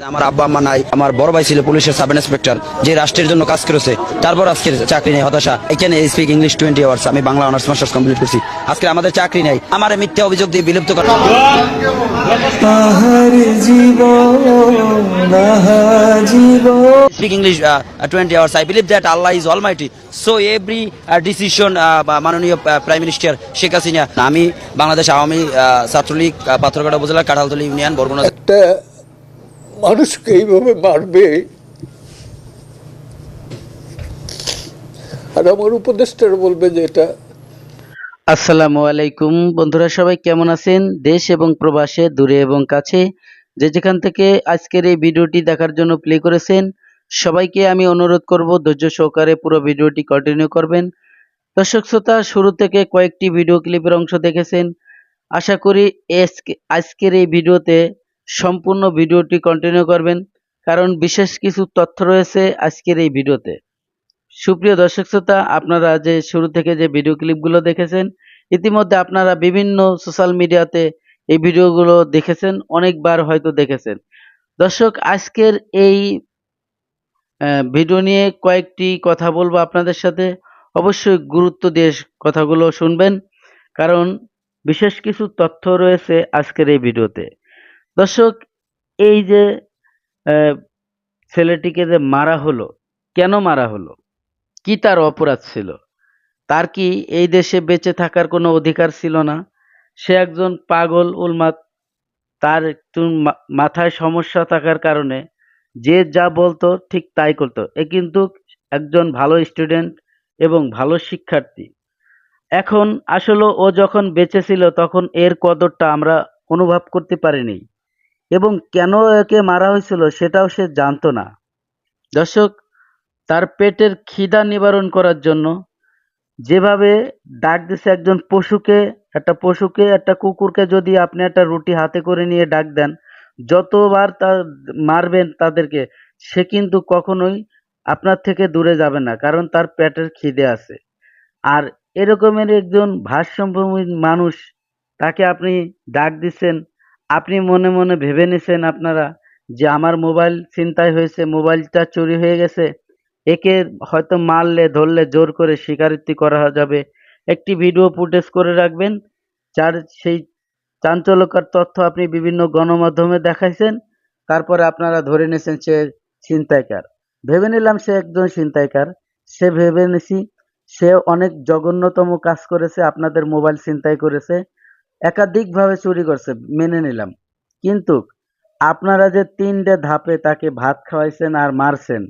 আমার আব্বা আম্মা নাই আমার বড় ভাই ছিল পুলিশের সাব ইন্সপেক্টর যে রাষ্ট্রের জন্য কাজ করেছে তারপর আজকে চাকরি নেই হতাশা এখানে স্পিক ইংলিশ টোয়েন্টি আওয়ার্স আমি বাংলা অনার্স মাস্টার্স কমপ্লিট করছি আজকে আমাদের চাকরি নেই আমার মিথ্যা অভিযোগ দিয়ে বিলুপ্ত করা আহার জীবন আহা জীবন speak English uh, uh, 20 hours. I believe that Allah is Almighty. So every uh, decision uh, বা- মাননীয় প্রাইম মিনিস্টার শেখ হাসিনা আমি বাংলাদেশ আওয়ামী আহ, ছাত্রলীগ পাথরঘাটা উপজেলা কাঁঠালতলী ইউনিয়ন বরগুনা একটা মানুষকে এইভাবে মারবে? আর আমার উপদেষ্টারা বলবে যে এটা আসসালামু আলাইকুম। বন্ধুরা, সবাই কেমন আছেন? দেশ এবং প্রবাসে, দূরে এবং কাছে, যে যেখান থেকে আজকের এই ভিডিওটি দেখার জন্য প্লে করেছেন, সবাইকে আমি অনুরোধ করব, ধৈর্য সহকারে পুরো ভিডিওটি কন্টিনিউ করবেন। দর্শক শ্রোতা, শুরু থেকে কয়েকটি ভিডিও ক্লিপের অংশ দেখেছেন। আশা করি আজকের এই ভিডিওতে সম্পূর্ণ ভিডিওটি কন্টিনিউ করবেন, কারণ বিশেষ কিছু তথ্য রয়েছে আজকের এই ভিডিওতে। সুপ্রিয় দর্শক শ্রোতা, আপনারা যে শুরু থেকে যে ভিডিও ক্লিপগুলো দেখেছেন, ইতিমধ্যে আপনারা বিভিন্ন সোশ্যাল মিডিয়াতে এই ভিডিওগুলো দেখেছেন, অনেকবার হয়তো দেখেছেন। দর্শক, আজকের এই ভিডিও নিয়ে কয়েকটি কথা বলব আপনাদের সাথে। অবশ্যই গুরুত্ব দিয়ে কথাগুলো শুনবেন, কারণ বিশেষ কিছু তথ্য রয়েছে আজকের এই ভিডিওতে। দর্শক, এই যে ছেলেটিকে যে মারা হলো, কেন মারা হলো? কি তার অপরাধ ছিল? তার কি এই দেশে বেঁচে থাকার কোনো অধিকার ছিল না? সে একজন পাগল উন্মাদ তার একটু মাথায় সমস্যা থাকার কারণে যে যা বলতো ঠিক তাই করতো। এ কিন্তু একজন ভালো স্টুডেন্ট এবং ভালো শিক্ষার্থী। এখন আসলে ও যখন বেঁচে ছিল তখন এর কদরটা আমরা অনুভব করতে পারিনি। এবং কেন একে মারা হয়েছিল সেটাও সে জানতো না। দর্শক, তার পেটের খিদা নিবারণ করার জন্য যেভাবে ডাক দিছে একজন পশুকে, একটা পশুকে, একটা কুকুরকে যদি আপনি একটা রুটি হাতে করে নিয়ে ডাক দেন, যতবার তা মারবেন তাদেরকে, সে কিন্তু কখনোই আপনার থেকে দূরে যাবে না, কারণ তার পেটের খিদে আছে। আর এরকমের একজন ভারসাম্যহীন মানুষ, তাকে আপনি ডাক দিচ্ছেন আপনি মনে মনে ভেবে নিছেন আপনারা যে আমার মোবাইল ছিনতাই হয়েছে, মোবাইলটা চুরি হয়ে গেছে, একে হয়তো মারলে, ধরলে, জোর করে স্বীকারোক্তি করা যাবে। একটি ভিডিও ফুটেজ করে রাখবেন, যার সেই চাঞ্চল্যকর তথ্য আপনি বিভিন্ন গণমাধ্যমে দেখাইছেন, তারপরে আপনারা ধরে নিয়েছেন সে ছিনতাইকার। ভেবে নিলাম সে একজন ছিনতাইকার। সে ভেবে নিছি, সে অনেক জঘন্যতম কাজ করেছে, আপনাদের মোবাইল ছিনতাই করেছে। একাধিকভাবে চুরি করছে, মেনে নিলাম। কিন্তু আপনারা যে তিনটে ধাপে তাকে ভাত খাওয়াইছেন আর মারছেন,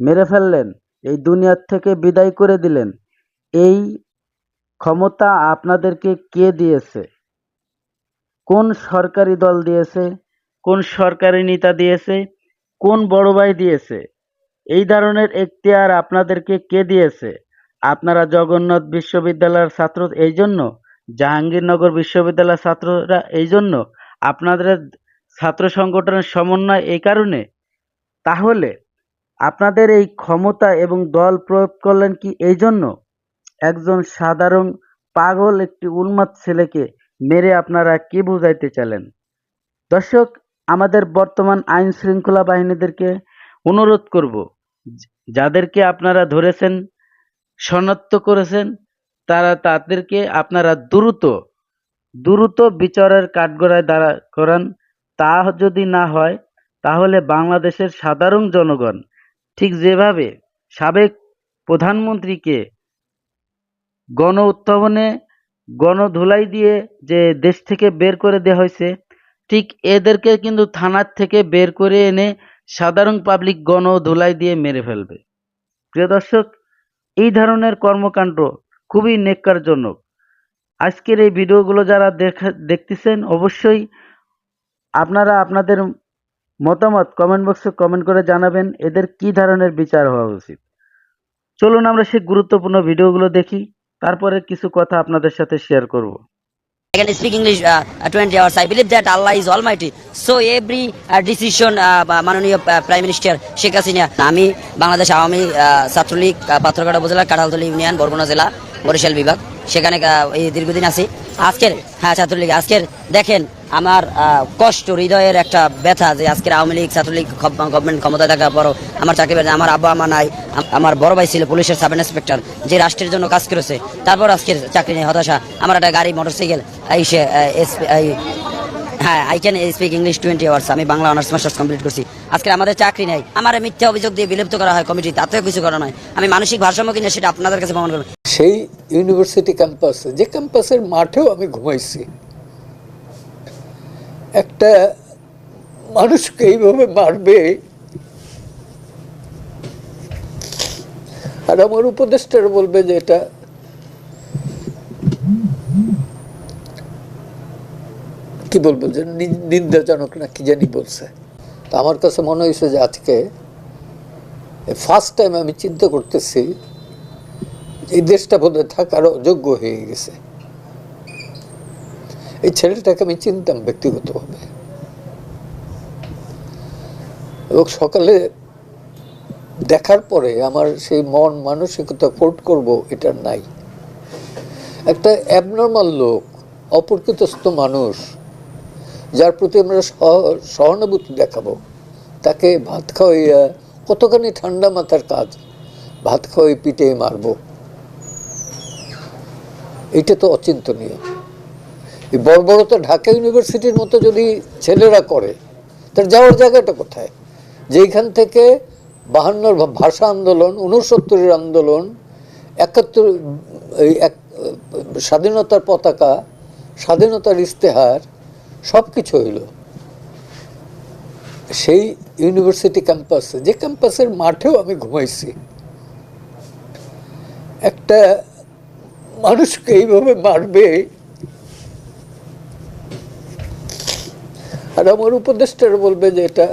মেরে ফেললেন, এই দুনিয়ার থেকে বিদায় করে দিলেন, এই ক্ষমতা আপনাদেরকে কে দিয়েছে? কোন সরকারি দল দিয়েছে? কোন সরকারি নেতা দিয়েছে? কোন বড় ভাই দিয়েছে? এই ধরনের এখতিয়ার আপনাদেরকে কে দিয়েছে? আপনারা জগন্নাথ বিশ্ববিদ্যালয়ের ছাত্র, এই জন্য জাহাঙ্গীরনগর বিশ্ববিদ্যালয়ের ছাত্ররা এই জন্য আপনাদের ছাত্র সংগঠনের সমন্বয় এই কারণে। তাহলে আপনাদের এই ক্ষমতা এবং দল প্রয়োগ করলেন কি এই জন্য? একজন সাধারণ পাগল একটি উন্মাদ ছেলেকে মেরে আপনারা কি বুঝাইতে চাইলেন? দর্শক, আমাদের বর্তমান আইন শৃঙ্খলা বাহিনীদেরকে অনুরোধ করব, যাদেরকে আপনারা ধরেছেন, শনাক্ত করেছেন তারা তাদেরকে আপনারা দ্রুত দ্রুত বিচারের কাঠগড়ায় দাঁড়া করান। তা যদি না হয়, তাহলে বাংলাদেশের সাধারণ জনগণ ঠিক যেভাবে সাবেক প্রধানমন্ত্রীকে গণ উত্থাপনে গণধুলাই দিয়ে যে দেশ থেকে বের করে দেওয়া হয়েছে, ঠিক এদেরকে কিন্তু থানার থেকে বের করে এনে সাধারণ পাবলিক গণধুলাই দিয়ে মেরে ফেলবে। প্রিয় দর্শক, এই ধরনের কর্মকাণ্ড খুবই নেককারজনক আজকের এই ভিডিওগুলো যারা দেখা দেখতেছেন অবশ্যই আপনারা আপনাদের মতামত কমেন্ট বক্সে কমেন্ট করে জানাবেন এদের কি ধরনের বিচার হওয়া উচিত চলুন আমরা সেই গুরুত্বপূর্ণ ভিডিওগুলো দেখি তারপরে কিছু কথা আপনাদের সাথে শেয়ার করব I can speak English uh, 20 hours. I believe that Allah is Almighty. So every uh, decision, uh, মাননীয় প্রাইম মিনিস্টার শেখ হাসিনা আমি বাংলাদেশ আওয়ামী আহ, ছাত্রলীগ পাথরঘাটা উপজেলা কাঁঠালতলী ইউনিয়ন বরগুনা জেলা বরিশাল বিভাগ। সেখানে এই দীর্ঘদিন আছি। আজকের হ্যাঁ ছাত্রলীগ, আজকের দেখেন আমার কষ্ট, হৃদয়ের একটা ব্যথা যে আজকের আওয়ামী লীগ, ছাত্রলীগ গভর্নমেন্ট ক্ষমতায় থাকার পরও আমার চাকরি আমার আব্বা আমা নাই আমার বড় ভাই ছিল পুলিশের সাব ইন্সপেক্টর, যে রাষ্ট্রের জন্য কাজ করেছে, তারপর আজকের চাকরি নেই হতাশা। আমার একটা গাড়ি, মোটরসাইকেল, এই সে হ্যাঁ I can speak English twenty hours আমি বাংলা অনার্স মাস্টার্স কমপ্লিট করছি। আজকে আমাদের চাকরি নেই। আমার মিথ্যা অভিযোগ দিয়ে বিলুপ্ত করা হয় কমিটি তাতেও কিছু করা নয়। আমি মানসিক ভারসাম্য কিনা সেটা আপনাদের কাছে প্রমাণ করব। সেই ইউনিভার্সিটি ক্যাম্পাসে, যে ক্যাম্পাসের মাঠেও আমি ঘুমাইছি। একটা মানুষকে এইভাবে মারবে। আর আমার উপদেষ্টারা বলবে যে এটা কি বলব যে নিন্দাজনক না কি জানি বলছে। তো আমার কাছে মনে হয়েছে যে আজকে ফার্স্ট টাইম আমি চিন্তা করতেছি এই দেশটা বোধহয় থাকার অযোগ্য হয়ে গেছে। এই ছেলেটাকে আমি চিনতাম ব্যক্তিগতভাবে। এবং সকালে দেখার পরে আমার সেই মন মানসিকতা কোট করব এটা নাই। একটা অ্যাবনর্মাল লোক অপরিচিতস্থ মানুষ, যার প্রতি আমরা সহ- সহানুভূতি দেখাবো। তাকে ভাত খাওয়াইয়া কতখানি ঠান্ডা মাথার কাজ, ভাত খাওয়াই পিটে মারবো। এটা তো অচিন্তনীয়। এই বড় বড় তো ঢাকা ইউনিভার্সিটির মতো যদি ছেলেরা করে, তার যাওয়ার জায়গাটা কোথায়? যেখান থেকে বাহান্নর ভাষা আন্দোলন উনসত্তরের আন্দোলন, একাত্তর, এই এক, স্বাধীনতার পতাকা, স্বাধীনতার ইস্তেহার সব কিছু হইল। সেই ইউনিভার্সিটি ক্যাম্পাসে, যে ক্যাম্পাসের মাঠেও আমি ঘুমাইছি, একটা মানুষকে এইভাবে মারবে? আর আমার উপদেষ্টারা বলবে যে এটা